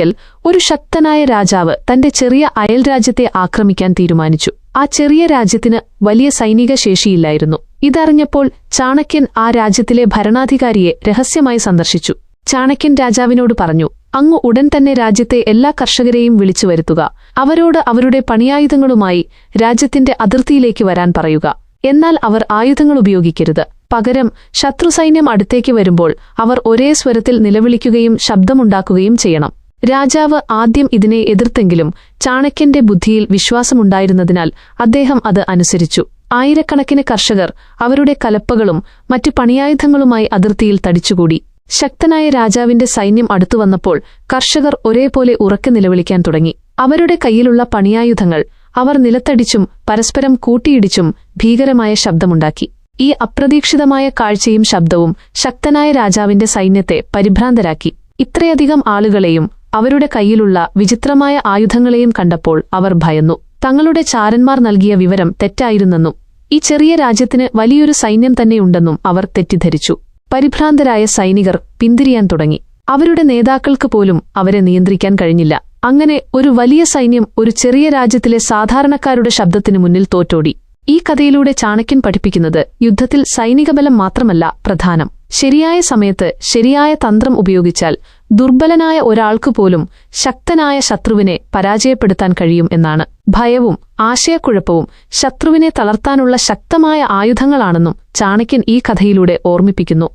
ഒരിക്കൽ ഒരു ശക്തനായ രാജാവ് തന്റെ ചെറിയ അയൽ രാജ്യത്തെ ആക്രമിക്കാൻ തീരുമാനിച്ചു. ആ ചെറിയ രാജ്യത്തിന് വലിയ സൈനിക ശേഷിയില്ലായിരുന്നു. ഇതറിഞ്ഞപ്പോൾ ചാണക്യൻ ആ രാജ്യത്തിലെ ഭരണാധികാരിയെ രഹസ്യമായി സന്ദർശിച്ചു. ചാണക്യൻ രാജാവിനോട് പറഞ്ഞു അങ്ങ് ഉടൻ തന്നെ രാജ്യത്തെ എല്ലാ കർഷകരെയും വിളിച്ചു വരുത്തുക. അവരോട് അവരുടെ പണിയായുധങ്ങളുമായി രാജ്യത്തിന്റെ അതിർത്തിയിലേക്ക് വരാൻ പറയുക. എന്നാൽ അവർ ആയുധങ്ങൾ ഉപയോഗിക്കരുത്. പകരം ശത്രുസൈന്യം അടുത്തേക്ക് വരുമ്പോൾ അവർ ഒരേ സ്വരത്തിൽ നിലവിളിക്കുകയും ശബ്ദമുണ്ടാക്കുകയും ചെയ്യണം. രാജാവ് ആദ്യം ഇതിനെ എതിർത്തെങ്കിലും ചാണക്യന്റെ ബുദ്ധിയിൽ വിശ്വാസമുണ്ടായിരുന്നതിനാൽ അദ്ദേഹം അത് അനുസരിച്ചു. ആയിരക്കണക്കിന് കർഷകർ അവരുടെ കലപ്പകളും മറ്റു പണിയായുധങ്ങളുമായി അതിർത്തിയിൽ തടിച്ചുകൂടി. ശക്തനായ രാജാവിന്റെ സൈന്യം അടുത്തുവന്നപ്പോൾ കർഷകർ ഒരേപോലെ ഉറക്കെ നിലവിളിക്കാൻ തുടങ്ങി. അവരുടെ കയ്യിലുള്ള പണിയായുധങ്ങൾ അവർ നിലത്തടിച്ചും പരസ്പരം കൂട്ടിയിടിച്ചും ഭീകരമായ ശബ്ദമുണ്ടാക്കി. ഈ അപ്രതീക്ഷിതമായ കാഴ്ചയും ശബ്ദവും ശക്തനായ രാജാവിന്റെ സൈന്യത്തെ പരിഭ്രാന്തരാക്കി. ഇത്രയധികം ആളുകളെയും അവരുടെ കയ്യിലുള്ള വിചിത്രമായ ആയുധങ്ങളെയും കണ്ടപ്പോൾ അവർ ഭയന്നു. തങ്ങളുടെ ചാരന്മാർ നൽകിയ വിവരം തെറ്റായിരുന്നെന്നും ഈ ചെറിയ രാജ്യത്തിന് വലിയൊരു സൈന്യം തന്നെയുണ്ടെന്നും അവർ തെറ്റിദ്ധരിച്ചു. പരിഭ്രാന്തരായ സൈനികർ പിന്തിരിയാൻ തുടങ്ങി. അവരുടെ നേതാക്കൾക്ക് പോലും അവരെ നിയന്ത്രിക്കാൻ കഴിഞ്ഞില്ല. അങ്ങനെ ഒരു വലിയ സൈന്യം ഒരു ചെറിയ രാജ്യത്തിലെ സാധാരണക്കാരുടെ ശബ്ദത്തിനു മുന്നിൽ തോറ്റോടി. ഈ കഥയിലൂടെ ചാണക്യൻ പഠിപ്പിക്കുന്നത് യുദ്ധത്തിൽ സൈനികബലം മാത്രമല്ല പ്രധാനം. ശരിയായ സമയത്ത് ശരിയായ തന്ത്രം ഉപയോഗിച്ചാൽ ദുർബലനായ ഒരാൾക്കു പോലും ശക്തനായ ശത്രുവിനെ പരാജയപ്പെടുത്താൻ കഴിയും എന്നാണ്. ഭയവും ആശയക്കുഴപ്പവും ശത്രുവിനെ തളർത്താനുള്ള ശക്തമായ ആയുധങ്ങളാണെന്നും ചാണക്യൻ ഈ കഥയിലൂടെ ഓർമ്മിപ്പിക്കുന്നു.